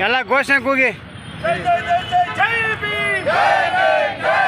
ಎಲ್ಲ ಘೋಷಣೆ ಕೂಗಿ ದೈವ ಸೃಷ್ಟಿಯಲ್ಲಿ ಸಮಾನ ಎಲ್ಲರೂ ಎಂದಿದ್ದೇ ಅಂಬೇಡ್ಕರು ಶೂದ್ರರೆಲ್ಲ ಕೀಳು ಎಲ್ಲರೂ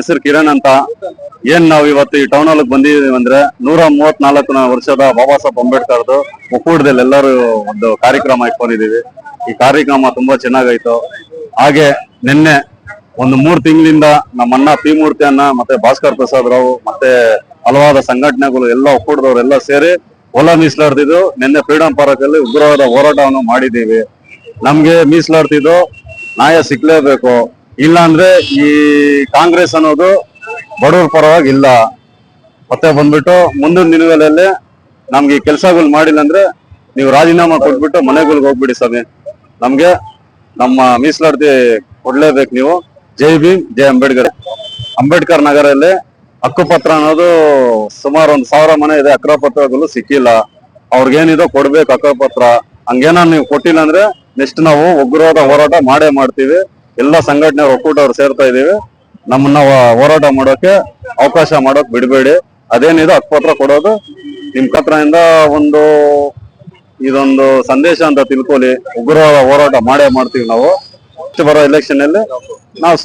ಹೆಸರು ಕಿರಣ್ ಅಂತ. ಏನ್ ನಾವು ಇವತ್ತು ಈ ಟೌನ್ ಹಾಲ್ ಬಂದಿದೀವಿ ಅಂದ್ರೆ ನೂರ ಮೂವತ್ನಾಲ್ಕನ ವರ್ಷದ ಬಾಬಾ ಸಾಹೇಬ್ ಅಂಬೇಡ್ಕರ್ದು ಒಕ್ಕೂಟದಲ್ಲಿ ಎಲ್ಲರೂ ಒಂದು ಕಾರ್ಯಕ್ರಮ ಇಟ್ಕೊಂಡಿದೀವಿ. ಈ ಕಾರ್ಯಕ್ರಮ ತುಂಬಾ ಚೆನ್ನಾಗಾಯ್ತು. ಹಾಗೆ ನಿನ್ನೆ ಒಂದು ಮೂರ್ ತಿಂಗಳಿಂದ ನಮ್ಮ ಅಣ್ಣ ಪಿ ಮೂರ್ತಿ ಅನ್ನ ಮತ್ತೆ ಭಾಸ್ಕರ್ ಪ್ರಸಾದ್ ರಾವ್, ಮತ್ತೆ ಹಲವಾದ ಸಂಘಟನೆಗಳು, ಎಲ್ಲ ಒಕ್ಕೂಟದವರೆಲ್ಲ ಸೇರಿ ಹೊಲ ಮೀಸಲಾಡ್ತಿದ್ದು ನಿನ್ನೆ ಫ್ರೀಡಂ ಪಾರ್ಕ್ ಅಲ್ಲಿ ಉಗ್ರವಾದ ಹೋರಾಟವನ್ನು ಮಾಡಿದ್ದೀವಿ ನಮ್ಗೆ ಮೀಸಲಾಡ್ತಿದ್ದು ನ್ಯಾಯ ಸಿಗ್ಲೇಬೇಕು ಇಲ್ಲ ಅಂದ್ರೆ ಈ ಕಾಂಗ್ರೆಸ್ ಅನ್ನೋದು ಬಡವ್ರ ಪರವಾಗಿ ಇಲ್ಲ. ಮತ್ತೆ ಬಂದ್ಬಿಟ್ಟು ಮುಂದಿನ ದಿನಗಳಲ್ಲಿ ನಮ್ಗೆ ಈ ಕೆಲಸಗಳು ಮಾಡಿಲ್ಲ ಅಂದ್ರೆ ನೀವು ರಾಜೀನಾಮೆ ಕೊಟ್ಬಿಟ್ಟು ಮನೆಗಳಿಗೆ ಹೋಗ್ಬಿಡಿ ಸ್ವಾಮಿ. ನಮ್ಗೆ ನಮ್ಮ ಮೀಸಲಾತಿ ಕೊಡ್ಲೇಬೇಕು ನೀವು. ಜೈ ಭೀಮ್, ಜೈ ಅಂಬೇಡ್ಕರ್. ಅಂಬೇಡ್ಕರ್ ನಗರಲ್ಲಿ ಹಕ್ಕುಪತ್ರ ಅನ್ನೋದು ಸುಮಾರು ಒಂದ್ ಸಾವಿರ ಮನೆ ಇದೆ. ಹಕ್ಕುಪತ್ರಗಳು ಸಿಕ್ಕಿಲ್ಲ. ಅವ್ರಿಗೇನಿದೋ ಕೊಡ್ಬೇಕು ಹಕ್ಕುಪತ್ರ ಹಂಗೇನ ನೀವು ಕೊಟ್ಟಿಲ್ಲ ಅಂದ್ರೆ ನೆಕ್ಸ್ಟ್ ನಾವು ಉಗ್ರವಾದ ಹೋರಾಟ ಮಾಡೇ ಮಾಡ್ತೀವಿ. ಎಲ್ಲ ಸಂಘಟನೆ ಒಕ್ಕೂಟವ್ರು ಸೇರ್ತಾ ಇದೀವಿ ನಮ್ಮನ್ನ ಹೋರಾಟ ಮಾಡೋಕೆ ಅವಕಾಶ ಮಾಡೋಕ್ ಬಿಡಬೇಡಿ. ಅದೇನಿದೆ ಹಕ್ಕುಪತ್ರ ಕೊಡೋದು. ನಿಮ್ ಕತ್ರದಿಂದ ಒಂದು ಇದೊಂದು ಸಂದೇಶ ಅಂತ ತಿಳ್ಕೊಳ್ಳಿ. ಉಗ್ರವಾದ ಹೋರಾಟ ಮಾಡೇ ಮಾಡ್ತೀವಿ ನಾವು. ಬರೋ ಎಲೆಕ್ಷನ್ ಅಲ್ಲಿ ನಾವು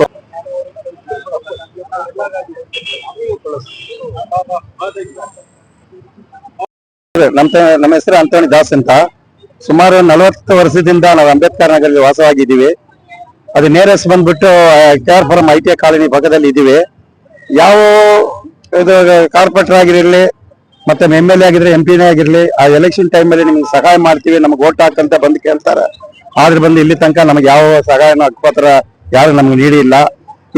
ನಮ್ ನಮ್ಮ ಹೆಸರು ಅಂತೋಣಿ ದಾಸ್ ಅಂತ. ಸುಮಾರು ನಲವತ್ತು ವರ್ಷದಿಂದ ನಾವು ಅಂಬೇಡ್ಕರ್ ನಗರದಲ್ಲಿ ವಾಸವಾಗಿದ್ದೀವಿ. ಅದು ನೇರಸ್ ಬಂದ್ಬಿಟ್ಟು K R Puram I T I colony ಪಕ್ಕದಲ್ಲಿ ಇದೀವಿ ಯಾವ, ಇದು, ಕಾರ್ಪೊರೇಟರ್ ಆಗಿರಲಿ, ಮತ್ತೆ ಎಂ ಎಲ್ ಎ ಆಗಿದ್ರೆ ಎಂ ಪಿನೇ ಆಗಿರಲಿ, ಆ ಎಲೆಕ್ಷನ್ ಟೈಮಲ್ಲಿ ನಿಮ್ಗೆ ಸಹಾಯ ಮಾಡ್ತೀವಿ, ನಮ್ಗೆ ಓಟ್ ಹಾಕಂತ ಬಂದು ಕೇಳ್ತಾರೆ. ಆದ್ರೆ ಬಂದು ಇಲ್ಲಿ ತನಕ ನಮ್ಗೆ ಯಾವ ಸಹಾಯನ ಹಕ್ಕುಪತ್ರ ಯಾರು ನಮ್ಗೆ ನೀಡಿಲ್ಲ.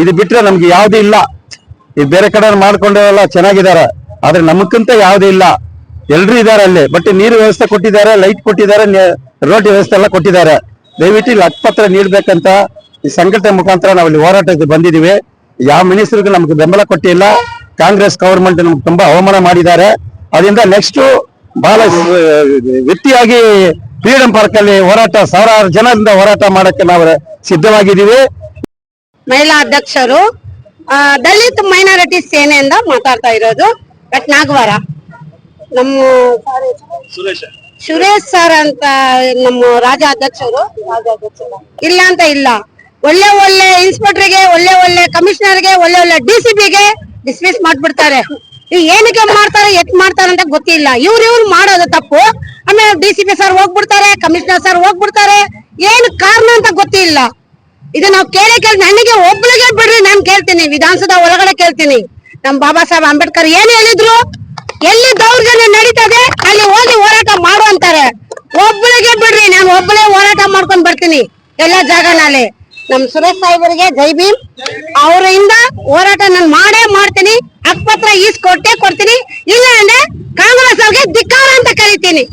ಇದು ಬಿಟ್ರೆ ನಮ್ಗೆ ಯಾವ್ದು ಇಲ್ಲ. ಈ ಬೇರೆ ಕಡೆ ಮಾಡ್ಕೊಂಡೆಲ್ಲ ಚೆನ್ನಾಗಿದ್ದಾರೆ. ಆದ್ರೆ ನಮಕ್ಕಂತ ಯಾವ್ದು ಇಲ್ಲ. ಎಲ್ರು ಇದಾರೆ ಅಲ್ಲಿ. ಬಟ್ ನೀರು ವ್ಯವಸ್ಥೆ ಕೊಟ್ಟಿದ್ದಾರೆ ಲೈಟ್ ಕೊಟ್ಟಿದ್ದಾರೆ ರೋಡ್ ವ್ಯವಸ್ಥೆ ಎಲ್ಲ ಕೊಟ್ಟಿದ್ದಾರೆ. ದಯವಿಟ್ಟು ಇಲ್ಲಿ ಹಕ್ಕುಪತ್ರ ನೀಡ್ಬೇಕಂತ ಈ ಸಂಘಟನೆ ಮುಖಾಂತರ ನಾವು ಇಲ್ಲಿ ಹೋರಾಟಕ್ಕೆ ಬಂದಿದ್ದೀವಿ. ಯಾವ ಮಿನಿಸ್ಟರ್ಗೂ ನಮ್ಗೆ ಬೆಂಬಲ ಕೊಟ್ಟಿಲ್ಲ. ಕಾಂಗ್ರೆಸ್ ಗವರ್ಮೆಂಟ್ ನಮ್ಗೆ ತುಂಬಾ ಅವಮಾನ ಮಾಡಿದ್ದಾರೆ. ಅದರಿಂದ ನೆಕ್ಸ್ಟ್ ಬಹಳ ವ್ಯಕ್ತಿಯಾಗಿ ಫ್ರೀಡಂ ಪಾರ್ಕ್ ಅಲ್ಲಿ ಹೋರಾಟ ಸಾವಿರಾರು ಜನರಿಂದ ಹೋರಾಟ ಮಾಡಕ್ಕೆ ನಾವು ಸಿದ್ಧವಾಗಿದ್ದೀವಿ. ಮಹಿಳಾ ಅಧ್ಯಕ್ಷರು ಆ, ದಲಿತ ಮೈನಾರಿಟಿ ಸೇನೆಯಿಂದ ಮಾತಾಡ್ತಾ ಇರೋದು ಬಟ್ ನಾಗವಾರ. ನಮ್ಮ ಸುರೇಶ್. ಸರ್ ಅಂತ ನಮ್ಮ ರಾಜ ಅಧ್ಯಕ್ಷರು ಇಲ್ಲ ಅಂತ ಇಲ್ಲ. ಒಳ್ಳೆ ಒಳ್ಳೆ ಇನ್ಸ್ಪೆಕ್ಟರ್ಗೆ ಒಳ್ಳೆ ಒಳ್ಳೆ ಕಮಿಷನರ್ಗೆ ಒಳ್ಳೆ ಒಳ್ಳೆ ಡಿ ಸಿ ಪಿಗೆ ಡಿಸ್ಮಿಸ್ ಮಾಡ್ಬಿಡ್ತಾರೆ. ಏನಕ್ಕೆ ಮಾಡ್ತಾರೆ ಎತ್ ಮಾಡ್ತಾರೆ ಅಂತ ಗೊತ್ತಿಲ್ಲ. ಇವ್ರು ಇವ್ರು ಮಾಡೋದು ತಪ್ಪು. ಆಮೇಲೆ ಡಿ ಸಿ ಪಿ ಸರ್ ಹೋಗ್ಬಿಡ್ತಾರೆ ಕಮಿಷನರ್ ಸರ್ ಹೋಗ್ಬಿಡ್ತಾರೆ. ಏನು ಕಾರಣ ಅಂತ ಗೊತ್ತಿಲ್ಲ. ಇದು ನಾವು ಕೇಳಿ ಕೇಳಿ ನನಗೆ ಒಬ್ಳಿಗೆ ಬಿಡ್ರಿ, ನಾನು ಕೇಳ್ತೀನಿ. ವಿಧಾನಸೌಧ ಒಳಗಡೆ ಕೇಳ್ತೀನಿ. ನಮ್ ಬಾಬಾ ಸಾಹೇಬ್ ಅಂಬೇಡ್ಕರ್ ಏನ್ ಹೇಳಿದ್ರು? ಎಲ್ಲಿ ದೌರ್ಜನ್ಯ ನಡೀತದೆ, ಅಲ್ಲಿ ಹೋಗಿ ಹೋರಾಟ ಮಾಡು ಅಂತಾರೆ. ಒಬ್ಳಿಗೆ ಬಿಡ್ರಿ, ನಾನು ಒಬ್ಬಳೇ ಹೋರಾಟ ಮಾಡ್ಕೊಂಡ್ ಬರ್ತೀನಿ. ಎಲ್ಲಾ ಜಾಗನಲ್ಲಿ. ನಮ್ ಸುರೇಶ್ ಸಾಹೇಬರಿಗೆ ಜೈ ಭೀಮ್. ಅವರಿಂದ ಹೋರಾಟ ನಾನು ಮಾಡೇ ಮಾಡ್ತೀನಿ. ಹಕ್ಪತ್ರ ಈಸ್ ಕೊಟ್ಟೆ ಕೊಡ್ತೀನಿ. ಇಲ್ಲ ಅಂದ್ರೆ ಕಾಂಗ್ರೆಸ್ ಅವ್ರಿಗೆ ಧಿಕ್ಕಾರ ಅಂತ ಕರಿತೀನಿ.